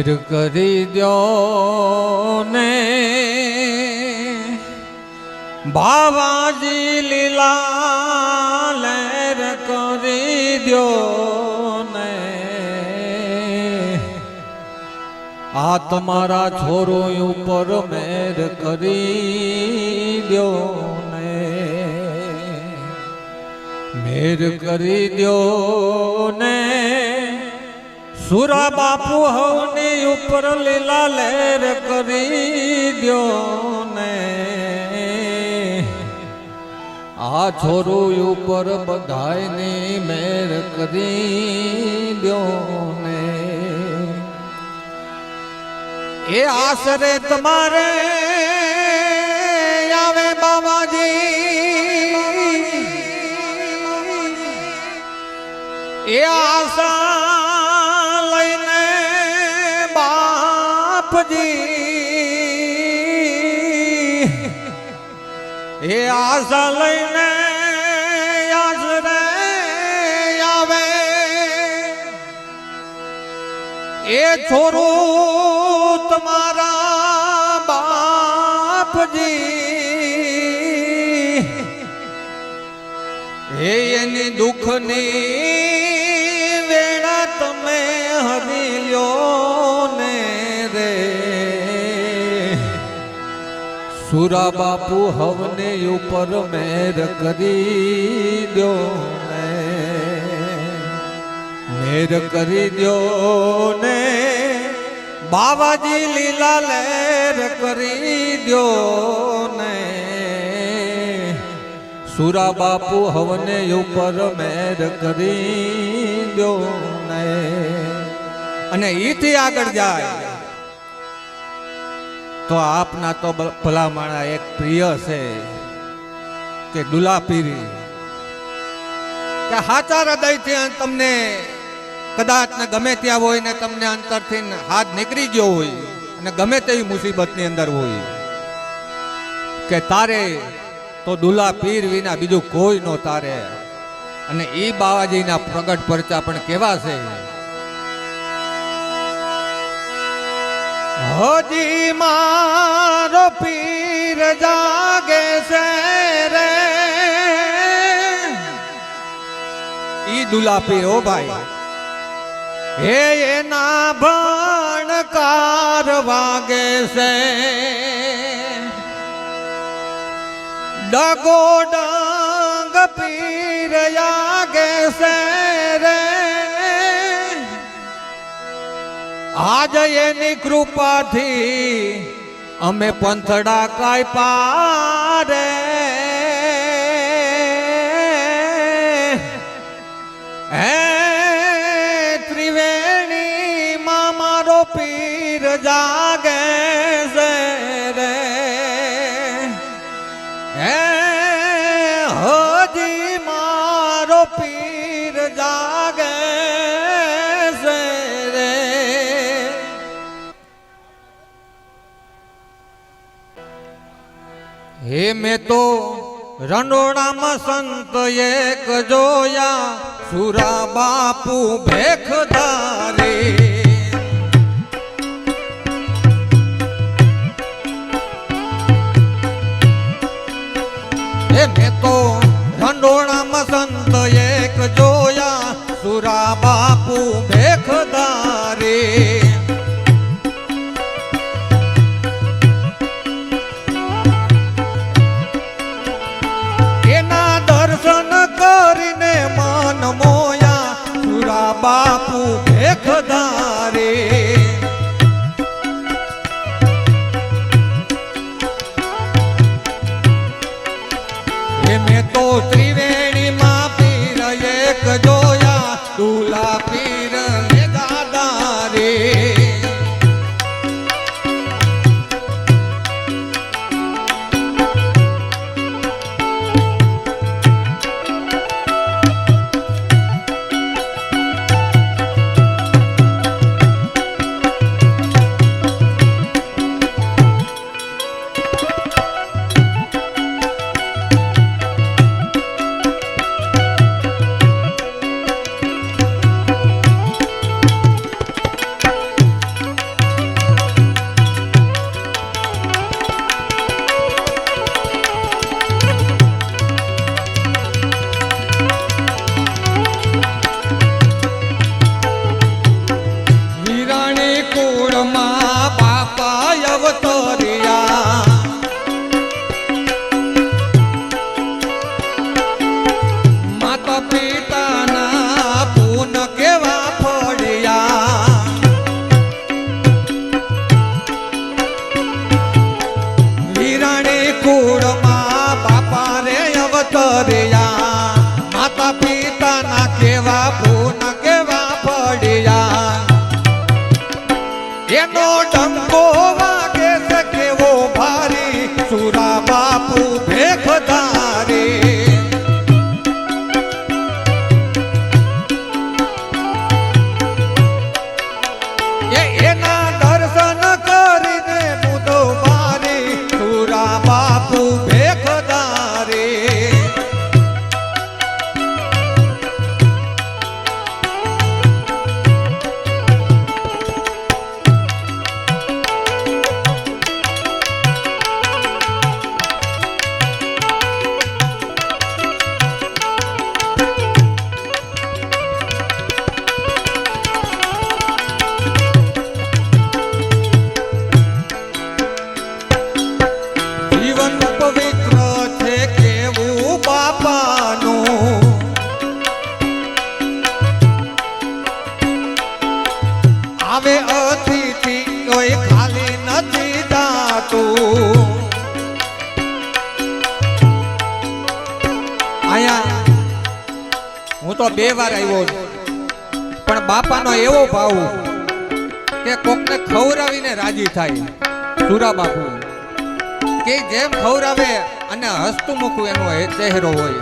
મેર કરી દ્યો ને. બાવાજી લીલા લેર કરી દો ને. આ તમારા છોરો ઉપર મેર કરી દો ને. મેર કરી દ્યો ને. સુરા બાપુ હવની ઉપર લીલા લેર કરી દ્યો ને. આ છોરું ઉપર બધાયની મેર કરી દો ને. એ આશરે તમારે આવે બાબાજી એ આશા આશા લઈને આશરે આવે. એ છોરું તમારા બાપજી. એ એની દુઃખની સુરા બાપુ હવને ઉપર મેર કરી દો મેર કરી દો ને. બાવાજી લીલા લેર કરી દો ને. સુરા બાપુ હવને ઉપર મેર કરી દો ને. અને ઈથી આગળ જાય. તો આપના તો ભલા માણા એક પ્રિય છે કે દુલાપીરી. કે હાચા હૃદયથી તમને કદાચ ને ગમે ત્યાં હોય ને તમને અંતરથી ને હાથ નીકળી ગયો હોય અને ગમે તેવી મુસીબતની અંદર હોય. કે તારે તો દુલા પીર વિના બીજું કોઈ નો તારે. અને એ બાવાજીના પ્રગટ પરચા પણ કેવા છે? હજી મારો પીર જાગે છે રે ઈ દુલા પીર ઓ ભાઈ હે એના ભણકાર વાગે છે ડગો ડંગ પીર જાગે છે રે આજ એની કૃપાથી અમે પંથડા કાય પારે હે મેં તો રણોડામાં સંત એક જોયા. સુરા બાપુ ભેખધારે હે મેં તો રંડોળામાં સંત એક જોયા. સુરા બાપુ ભેખધારે એના ને રાજી થાય. સુરા બાપુ. કે જેમ ખવરાવે અને હસતું મૂકવું એનો ચહેરો હોય.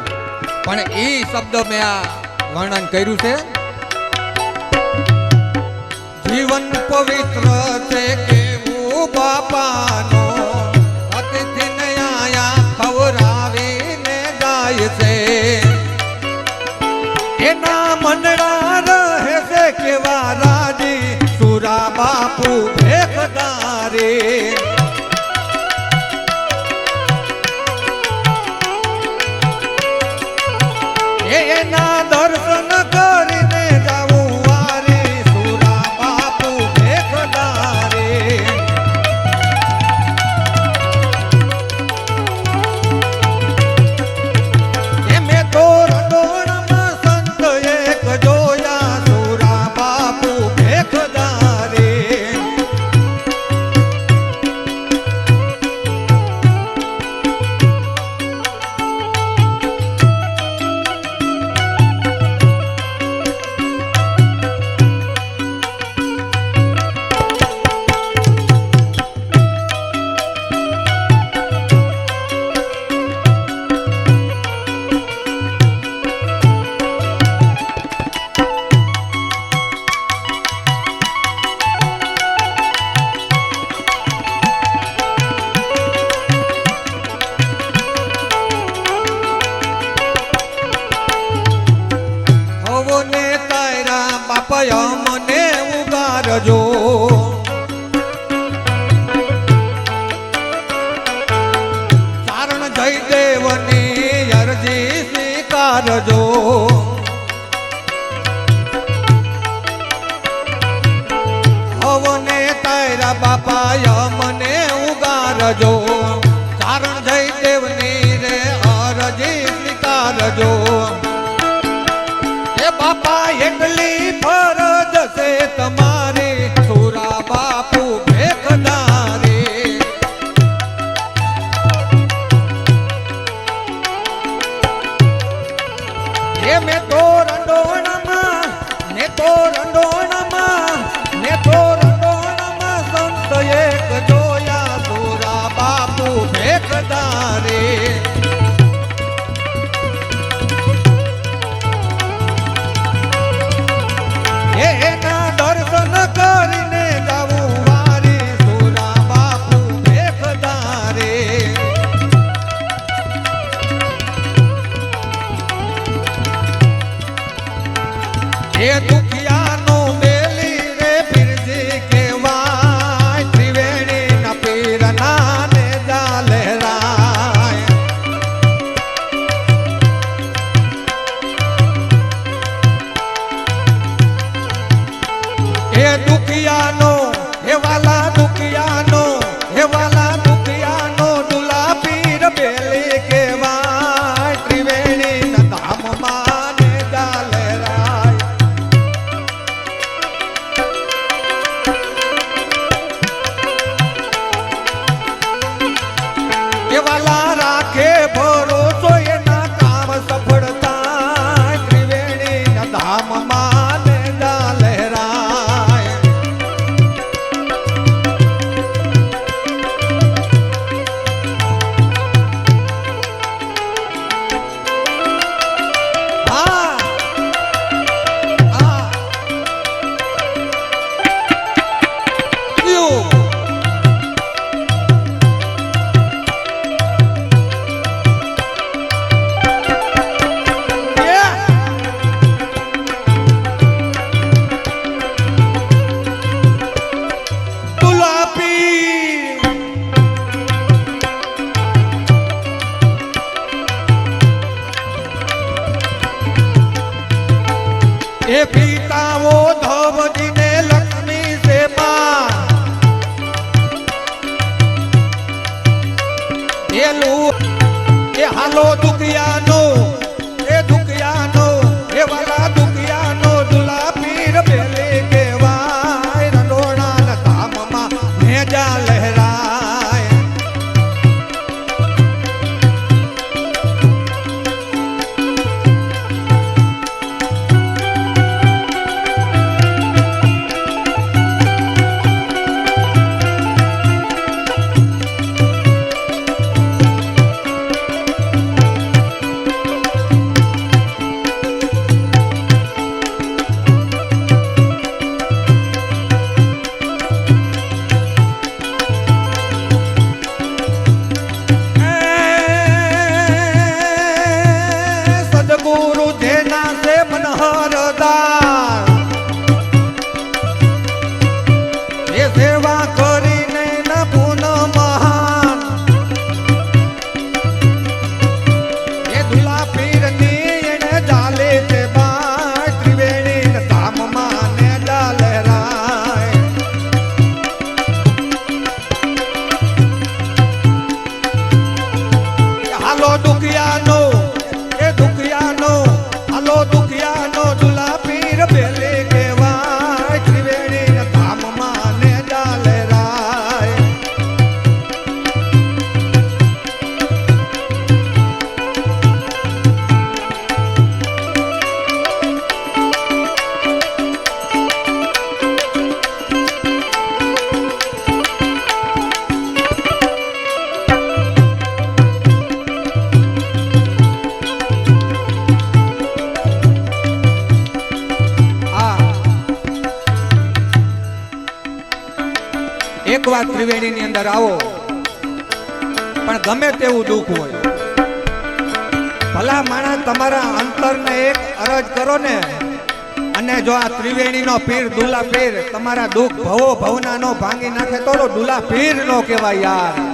પણ એ શબ્દ મેં આ વર્ણન કર્યું છે. જીવન પવિત્ર છે કેવું બાપાનું કરજો મેં તો એ દુઃખ રાખે ભરો. એક વાર ત્રિવેણી ની અંદર આવો. પણ ગમે તેવું દુઃખ હોય. ભલા માણસ તમારા અંતરને એક અરજ કરો ને. અને જો આ ત્રિવેણી નો પીર દુલા પીર તમારા દુઃખ ભવો ભવના નો ભાંગી નાખે તો દુલા પીર નો કહેવાય યાર.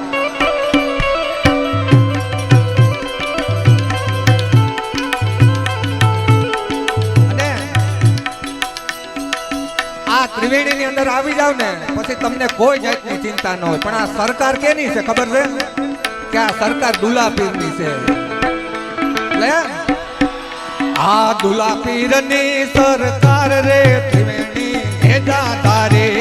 આ ત્રિવેણી ની અંદર આવી જાવ ને, પછી તમને કોઈ જાતની ચિંતા ન હોય. પણ આ સરકાર કેની છે, ખબર છે? કે આ સરકાર દુલાપીરની છે. આ દુલા પીરની સરકાર રે, ત્રિવેણી હેજા તારે.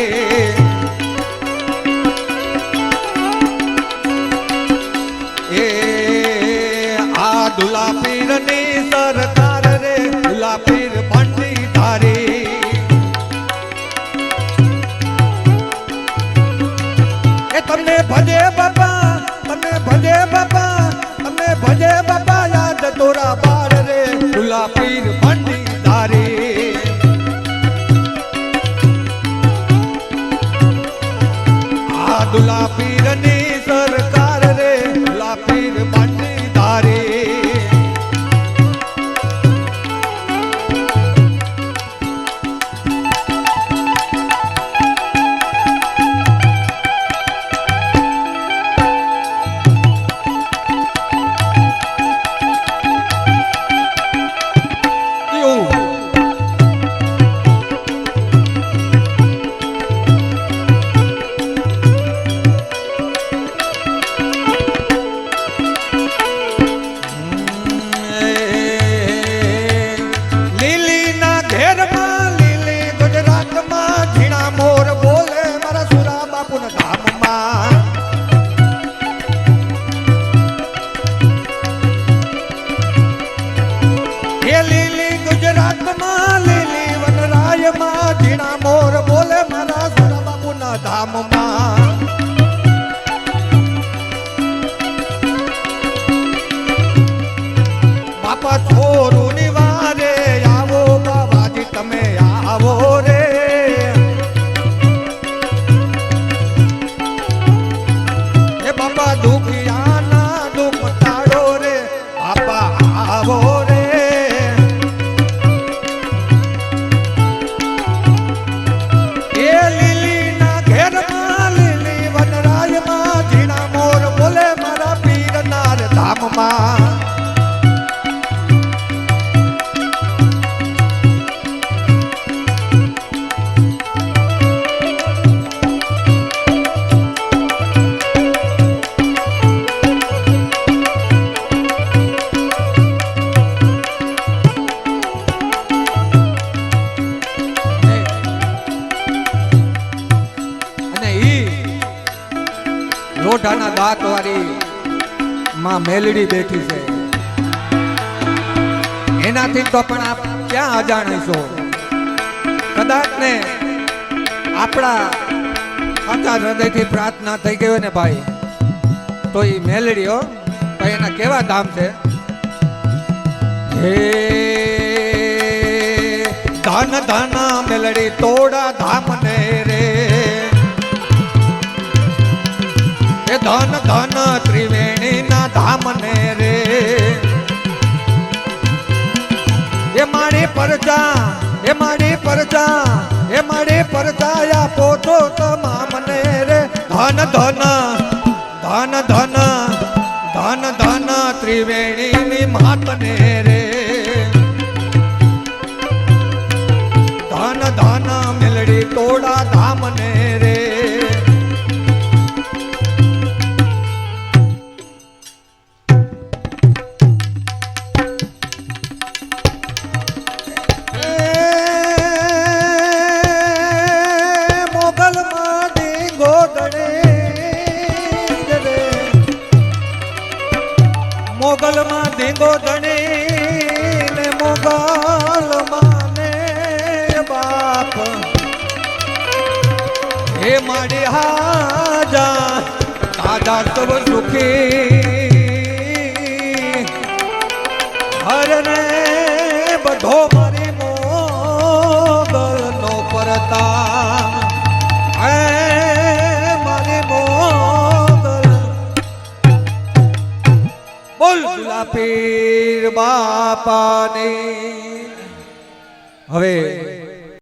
મેલડી બેઠી છે. એનાથી તો પણ આપ ક્યાં અજાણીશો કદાચ ને આપણા સાચા હૃદયથી પ્રાર્થના થઈ ગઈ ને ભાઈ, તો એ મેલડી હો, તો એના કેવા ધામ છે? હે ધન ધન મેલડી, તોડા ધામ ને રે. ધન ધન ત્રિવેણી ના ધામ ને રે. એ મારી પરચા એ મારી પરચા એ મારી પરજાયા પોતો તમામને રે. ધન ધન મારી હાજા દાદા સબ સુખી. હરને બધો મારી મોગલ. નો બોલ ગુલાપીર બાપાની. હવે